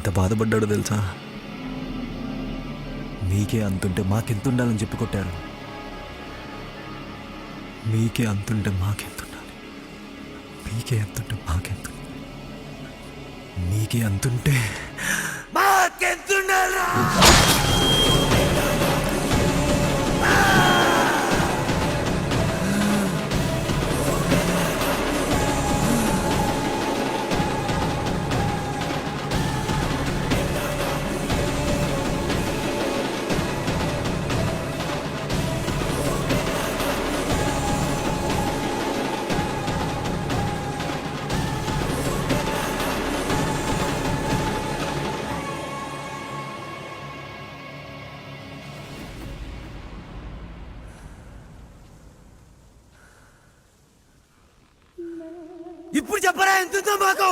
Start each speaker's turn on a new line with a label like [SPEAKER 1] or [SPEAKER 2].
[SPEAKER 1] ఎంత బాధపడ్డాడో తెలుసా? మీకే అంతుంటే మాకెంత ఉండాలని చెప్పి కొట్టారు. మీకే అంతుంటే మాకెంత ఉండాలి మీకే అంతుంటే మాకెంత మీకే అంతుంటే
[SPEAKER 2] ఇప్పుడు చెప్పరా ఎంత మాకు.